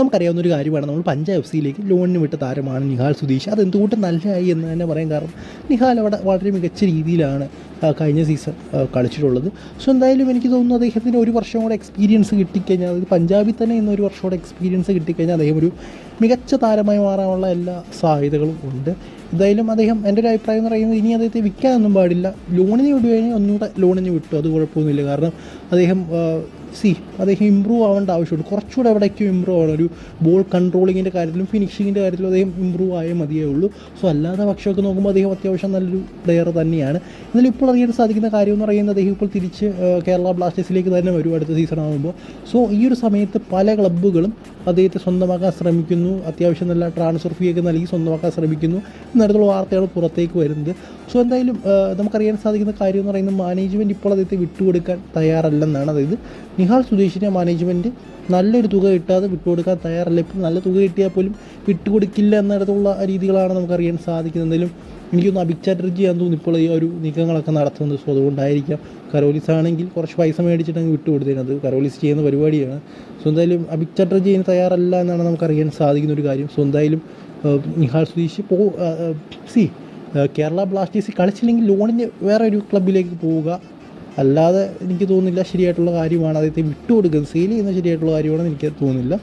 നമുക്കറിയാവുന്ന ഒരു കാര്യമാണ്. നമ്മൾ പഞ്ചാബ് എഫ് സിയിലേക്ക് ലോണിന് വിട്ട താരമാണ് നിഹാൽ സുധീഷ്. അത് എന്തുകൊണ്ട് നല്ലതായി എന്ന് തന്നെ പറയാൻ കാരണം. നിഹാൽ അവിടെ വളരെ മികച്ച രീതിയിലാണ് കഴിഞ്ഞ സീസൺ കളിച്ചിട്ടുള്ളത്. സോ എന്തായാലും എനിക്ക് തോന്നുന്നു അദ്ദേഹത്തിന് ഒരു വർഷം കൂടെ എക്സ്പീരിയൻസ് കിട്ടിക്കഴിഞ്ഞാൽ അതായത് പഞ്ചാബിൽ തന്നെ ഇന്ന് ഒരു വർഷം കൂടെ എക്സ്പീരിയൻസ് കിട്ടിക്കഴിഞ്ഞാൽ അദ്ദേഹം ഒരു മികച്ച താരമായി മാറാനുള്ള എല്ലാ സാധ്യതകളും ഉണ്ട്. എന്തായാലും അദ്ദേഹം എന്റെ ഒരു അഭിപ്രായം എന്ന് പറയുന്നത് ഇനി അദ്ദേഹത്തെ വിൽക്കാനൊന്നും പാടില്ല. ലോണിന് വിടുകയാണെങ്കിൽ ഒന്നുകൂടെ ലോണിന് വിട്ടു. അത് കുഴപ്പമൊന്നുമില്ല. കാരണം അദ്ദേഹം സി അദ്ദേഹം ഇമ്പ്രൂവ് ആവേണ്ട ആവശ്യമുണ്ട്. കുറച്ചുകൂടെ എവിടേക്കും ഇമ്പ്രൂവ് ആവണം. ഒരു ബോൾ കൺട്രോളിങ്ങിന്റെ കാര്യത്തിലും ഫിനിഷിങ്ങിന്റെ കാര്യത്തിലും അദ്ദേഹം ഇമ്പ്രൂവ് ആയേ മതിയേ ഉള്ളൂ. സോ അല്ലാതെ പക്ഷമൊക്കെ നോക്കുമ്പോൾ അദ്ദേഹം അത്യാവശ്യം നല്ലൊരു പ്ലെയർ തന്നെയാണ്. എന്നാലും ഇപ്പോൾ അറിയാൻ സാധിക്കുന്ന കാര്യം എന്ന് പറയുന്നത് അദ്ദേഹം ഇപ്പോൾ തിരിച്ച് കേരള ബ്ലാസ്റ്റേഴ്സിലേക്ക് തന്നെ വരും അടുത്ത സീസൺ ആകുമ്പോൾ സോ ഈ ഒരു സമയത്ത് പല ക്ലബ്ബുകളും അദ്ദേഹത്തെ സ്വന്തമാക്കാൻ ശ്രമിക്കുന്നു. അത്യാവശ്യം നല്ല ട്രാൻസ്ഫർ ഫീ ഒക്കെ നൽകി സ്വന്തമാക്കാൻ ശ്രമിക്കുന്നു. എന്നിടത്തുള്ള വാർത്തയാണ് പുറത്തേക്ക് വരുന്നത്. സോ എന്തായാലും നമുക്കറിയാൻ സാധിക്കുന്ന കാര്യം എന്ന് പറയുന്നത് മാനേജ്മെന്റ് ഇപ്പോൾ അദ്ദേഹത്തെ വിട്ടുകൊടുക്കാൻ തയ്യാറല്ലെന്നാണ്. അതായത് നിഹാൽ സുധീഷിനെ മാനേജ്മെന്റ് നല്ലൊരു തുക കിട്ടാതെ വിട്ടുകൊടുക്കാൻ തയ്യാറല്ല. ഇപ്പം നല്ല തുക കിട്ടിയാൽ പോലും വിട്ടുകൊടുക്കില്ല എന്നിടത്തുള്ള രീതികളാണ് നമുക്കറിയാൻ സാധിക്കുന്നത് എന്തായാലും എനിക്കൊന്ന് അഭിക് ചാറ്റർജി ആണെന്ന് തോന്നുന്നു ഇപ്പോൾ ഈ ഒരു നീക്കങ്ങളൊക്കെ നടത്തുന്നത്. സോ അതുകൊണ്ടായിരിക്കാം കരോലിസ് ആണെങ്കിൽ കുറച്ച് പൈസ മേടിച്ചിട്ട് അങ്ങ് വിട്ടു കൊടുത്തിരുന്നത് കരോലിസ് ചെയ്യുന്ന പരിപാടിയാണ്. സോ എന്തായാലും അഭിക് ചാറ്റർജി ഇതിന് തയ്യാറല്ല എന്നാണ് നമുക്കറിയാൻ സാധിക്കുന്ന ഒരു കാര്യം. സോ എന്തായാലും നിഹാൽ സുധീഷ് പോ സി കേരള ബ്ലാസ്റ്റേഴ്സ് കളിച്ചില്ലെങ്കിൽ ലോണിന് വേറെ ഒരു ക്ലബിലേക്ക് പോവുക. അല്ലാതെ എനിക്ക് തോന്നുന്നില്ല ശരിയായിട്ടുള്ള കാര്യമാണ്. അദ്ദേഹത്തെ വിട്ടുകൊടുക്കുന്നത് സെയിൽ ചെയ്യുന്ന ശരിയായിട്ടുള്ള കാര്യമാണെന്ന് എനിക്ക് തോന്നുന്നില്ല.